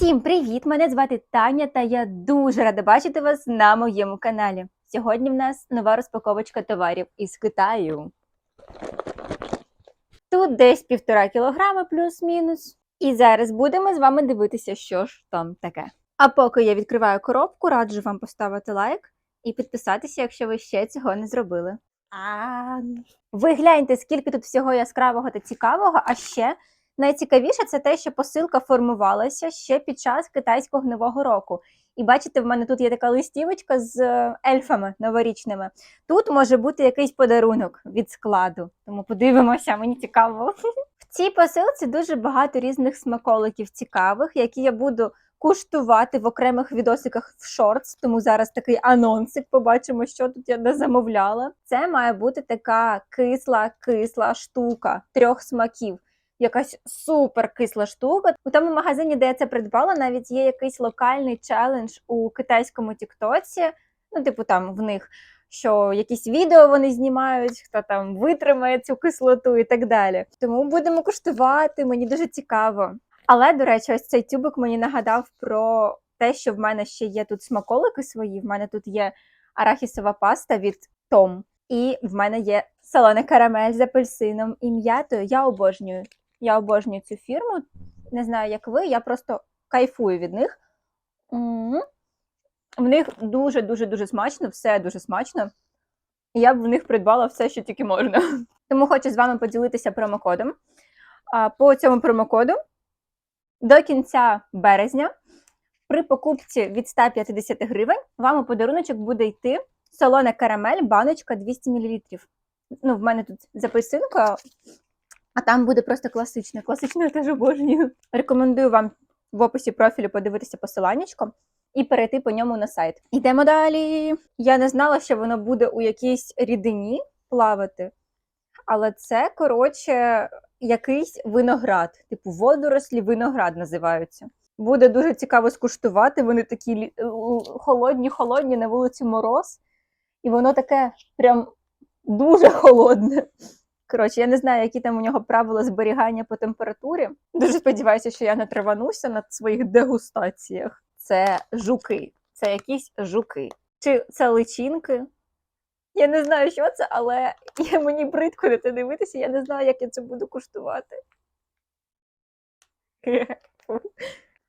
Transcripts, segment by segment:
Всім привіт! Мене звати Таня, та я дуже рада бачити вас на моєму каналі. Сьогодні в нас нова розпаковочка товарів із Китаю. Тут десь півтора кілограми плюс-мінус. І зараз будемо з вами дивитися, що ж там таке. А поки я відкриваю коробку, раджу вам поставити лайк і підписатися, якщо ви ще цього не зробили. А, Ви гляньте, скільки тут всього яскравого та цікавого, а ще найцікавіше це те, що посилка формувалася ще під час китайського нового року. І бачите, в мене тут є така листівочка з е, ельфами новорічними. Тут може бути якийсь подарунок від складу. Тому подивимося, мені цікаво. В цій посилці дуже багато різних смаколиків цікавих, які я буду куштувати в окремих відосиках в шортс. Тому зараз такий анонсик. Побачимо, що тут я не замовляла. Це має бути така кисла, кисла штука трьох смаків якась супер кисла штука. У тому магазині, де я це придбала, навіть є якийсь локальний челендж у китайському Тіктоці. Ну, типу, там в них що якісь відео вони знімають, хто там витримає цю кислоту і так далі. Тому будемо куштувати, мені дуже цікаво. Але, до речі, ось цей тюбик мені нагадав про те, що в мене ще є тут смаколики свої. В мене тут є арахісова паста від Том. І в мене є солона карамель з апельсином і м'ятою. Я обожнюю. Я обожнюю цю фірму. Не знаю, як ви, я просто кайфую від них. В них дуже-дуже дуже смачно, все дуже смачно. Я б в них придбала все, що тільки можна. Тому хочу з вами поділитися промокодом. По цьому промокоду до кінця березня при покупці від 150 гривень вам у подаруночок буде йти солона карамель, баночка 200 мл. Ну, в мене тут з апельсинкою, а там буде просто класичне. Класичне я теж обожнюю. Рекомендую вам в описі профілю подивитися посиланнячко і перейти по ньому на сайт. Йдемо далі. Я не знала, що воно буде у якійсь рідині плавати, але це, коротше, якийсь виноград, типу водорослі виноград називаються. Буде дуже цікаво скуштувати. Вони такі лі- холодні, холодні на вулиці мороз, і воно таке прям дуже холодне. Коротше, я не знаю, які там у нього правила зберігання по температурі. Дуже сподіваюся, що я не тривануся на своїх дегустаціях. Це жуки, це якісь жуки. Чи це личинки? Я не знаю, що це, але я, мені бридко на це дивитися, я не знаю, як я це буду куштувати.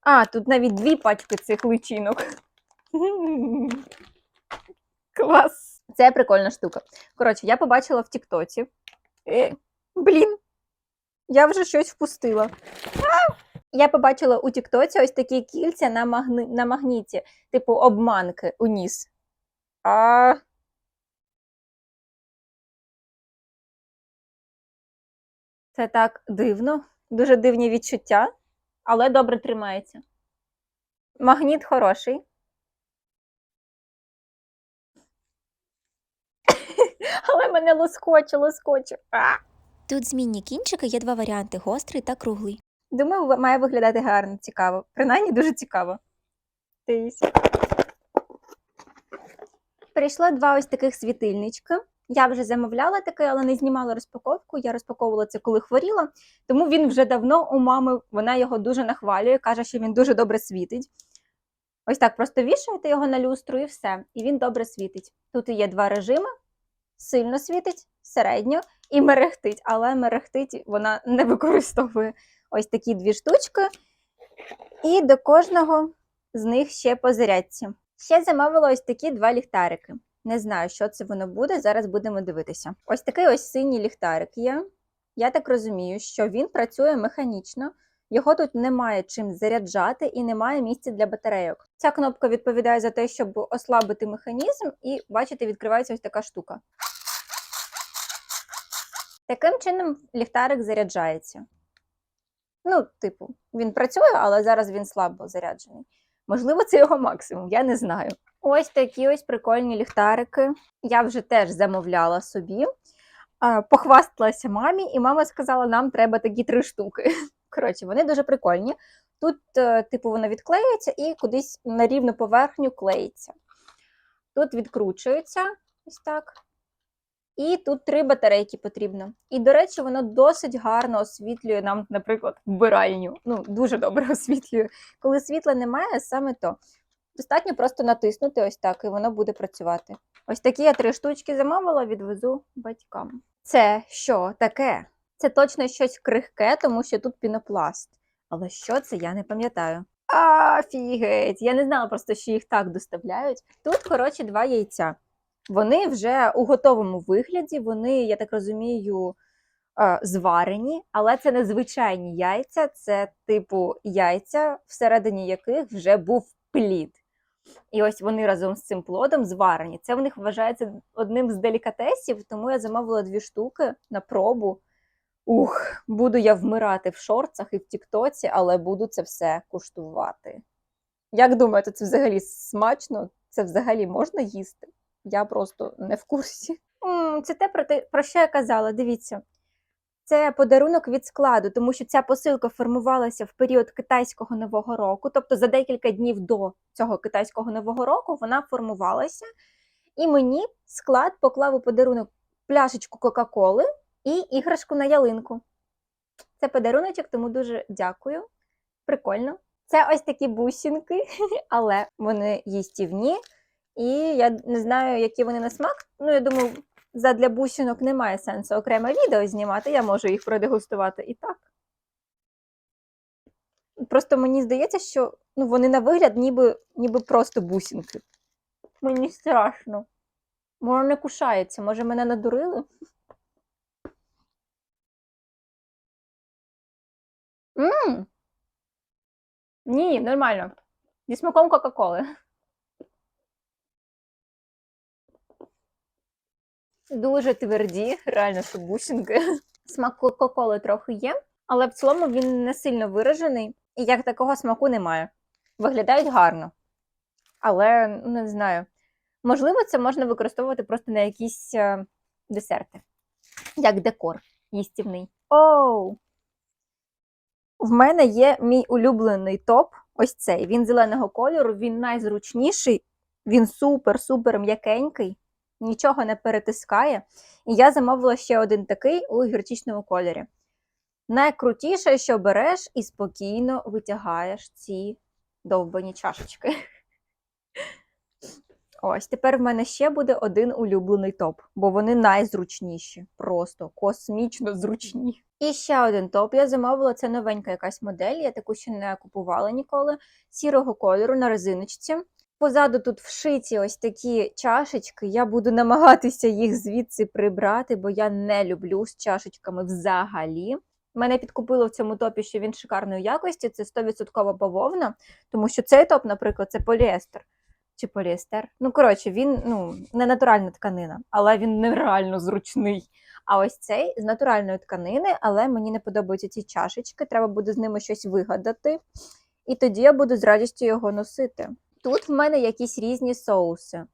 А, тут навіть дві пачки цих личинок. Клас! Це прикольна штука. Коротше, я побачила в Тіктоці. Е, блін, я вже щось впустила. А! Я побачила у Тіктоці ось такі кільця на, магни... на магніті, типу обманки у ніс. А... Це так дивно, дуже дивні відчуття, але добре тримається. Магніт хороший. Але мене лоскоче, лоскоче. А! Тут змінні кінчики є два варіанти гострий та круглий. Думаю, має виглядати гарно, цікаво. Принаймні дуже цікаво. Дивись. Прийшло два ось таких світильничка. Я вже замовляла таке, але не знімала розпаковку. Я розпаковувала це, коли хворіла. Тому він вже давно у мами, вона його дуже нахвалює, каже, що він дуже добре світить. Ось так просто вішаєте його на люстру і все. І він добре світить. Тут є два режими: сильно світить, середньо і мерехтить, але мерехтить вона не використовує ось такі дві штучки. І до кожного з них ще по зарядці. Ще замовила ось такі два ліхтарики. Не знаю, що це воно буде. Зараз будемо дивитися. Ось такий ось синій ліхтарик є. Я так розумію, що він працює механічно. Його тут немає чим заряджати і немає місця для батарейок. Ця кнопка відповідає за те, щоб ослабити механізм, і бачите, відкривається ось така штука. Таким чином ліхтарик заряджається. Ну, типу, він працює, але зараз він слабо заряджений. Можливо, це його максимум, я не знаю. Ось такі ось прикольні ліхтарики. Я вже теж замовляла собі. Похвасталася мамі, і мама сказала, нам треба такі три штуки. Коротше, вони дуже прикольні. Тут, е, типу, воно відклеюється і кудись на рівну поверхню клеїться. Тут відкручується ось так. І тут три батарейки потрібно. І, до речі, воно досить гарно освітлює нам, наприклад, вбиральню. Ну, дуже добре освітлює. Коли світла немає, саме то. Достатньо просто натиснути ось так, і воно буде працювати. Ось такі я три штучки замовила, відвезу батькам. Це що таке? Це точно щось крихке, тому що тут пінопласт. Але що це, я не пам'ятаю. Афігеть! Я не знала просто, що їх так доставляють. Тут, коротше, два яйця. Вони вже у готовому вигляді, вони, я так розумію, е, зварені, але це не звичайні яйця, це типу яйця, всередині яких вже був плід. І ось вони разом з цим плодом зварені. Це в них вважається одним з делікатесів, тому я замовила дві штуки на пробу. Ух, буду я вмирати в шорцах і в Тіктоці, але буду це все куштувати. Як думаєте, це взагалі смачно? Це взагалі можна їсти? Я просто не в курсі. Це те, про, те, про що я казала. Дивіться. Це подарунок від складу, тому що ця посилка формувалася в період китайського нового року, тобто за декілька днів до цього китайського нового року вона формувалася. І мені склад поклав у подарунок пляшечку Кока-Коли і іграшку на ялинку. Це подаруночок, тому дуже дякую. Прикольно. Це ось такі бусинки, але вони їстівні. І я не знаю, які вони на смак. Ну, я думаю, задля бусинок немає сенсу окреме відео знімати, я можу їх продегустувати і так. Просто мені здається, що ну, вони на вигляд ніби, ніби просто бусинки. Мені страшно. Може, не кушається, може, мене надурили? Мм. Ні, нормально. Зі смаком Кока-Коли. Дуже тверді, реально, що бусинки. Смак Кока-Коли трохи є, але в цілому він не сильно виражений, і як такого смаку немає. Виглядають гарно. Але ну, не знаю. Можливо, це можна використовувати просто на якісь е, десерти, як декор їстівний. Оу! В мене є мій улюблений топ. Ось цей. Він зеленого кольору, він найзручніший, він супер-супер м'якенький, нічого не перетискає. І я замовила ще один такий у гірчичному кольорі. Найкрутіше, що береш і спокійно витягаєш ці довбані чашечки. Ось тепер в мене ще буде один улюблений топ, бо вони найзручніші, просто космічно зручні. І ще один топ я замовила. Це новенька якась модель. Я таку ще не купувала ніколи. Сірого кольору на резиночці. Позаду тут вшиті ось такі чашечки. Я буду намагатися їх звідси прибрати, бо я не люблю з чашечками взагалі. Мене підкупило в цьому топі, що він шикарної якості. Це 100% бавовна, тому що цей топ, наприклад, це поліестер чи поліестер. Ну, коротше, він ну, не натуральна тканина, але він нереально зручний. А ось цей з натуральної тканини, але мені не подобаються ці чашечки, треба буде з ними щось вигадати. І тоді я буду з радістю його носити. Тут в мене якісь різні соуси.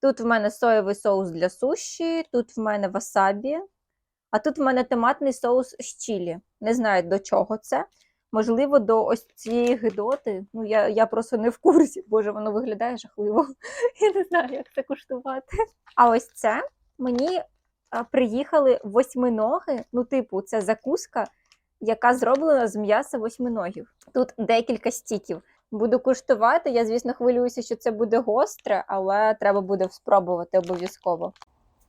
Тут в мене соєвий соус для суші, тут в мене васабі, а тут в мене томатний соус з чілі. Не знаю до чого це. Можливо, до ось цієї гидоти. Ну, я, я просто не в курсі, боже, воно виглядає жахливо. Я не знаю, як це куштувати. А ось це мені приїхали восьминоги. Ну, типу, це закуска, яка зроблена з м'яса восьминогів. Тут декілька стіків. Буду куштувати. Я, звісно, хвилююся, що це буде гостре, але треба буде спробувати обов'язково.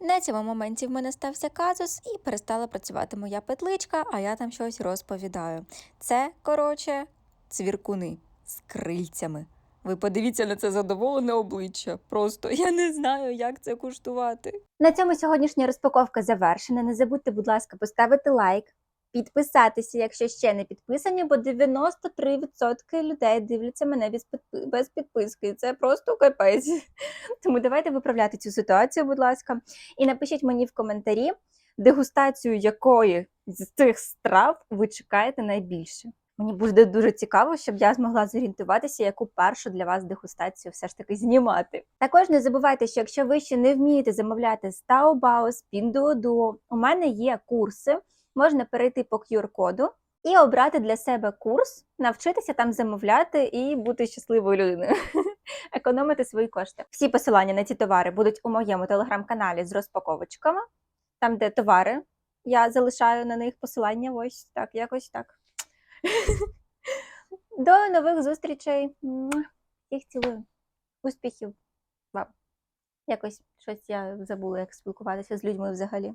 На цьому моменті в мене стався казус і перестала працювати моя петличка, а я там щось розповідаю. Це, коротше, цвіркуни з крильцями. Ви подивіться на це задоволене обличчя. Просто я не знаю, як це куштувати. На цьому сьогоднішня розпаковка завершена. Не забудьте, будь ласка, поставити лайк, підписатися, якщо ще не підписані, бо 93% людей дивляться мене без, підпи- без підписки. Це просто капець. Тому давайте виправляти цю ситуацію, будь ласка. І напишіть мені в коментарі, дегустацію якої з цих страв ви чекаєте найбільше. Мені буде дуже цікаво, щоб я змогла зорієнтуватися, яку першу для вас дегустацію все ж таки знімати. Також не забувайте, що якщо ви ще не вмієте замовляти з Taobao, з Pinduoduo, у мене є курси. Можна перейти по QR-коду і обрати для себе курс, навчитися там замовляти і бути щасливою людиною, економити свої кошти. Всі посилання на ці товари будуть у моєму телеграм-каналі з розпаковочками. там, де товари. Я залишаю на них посилання. Ось так, якось так. До нових зустрічей. Всіх цілую. Успіхів вам. Якось щось я забула, як спілкуватися з людьми взагалі.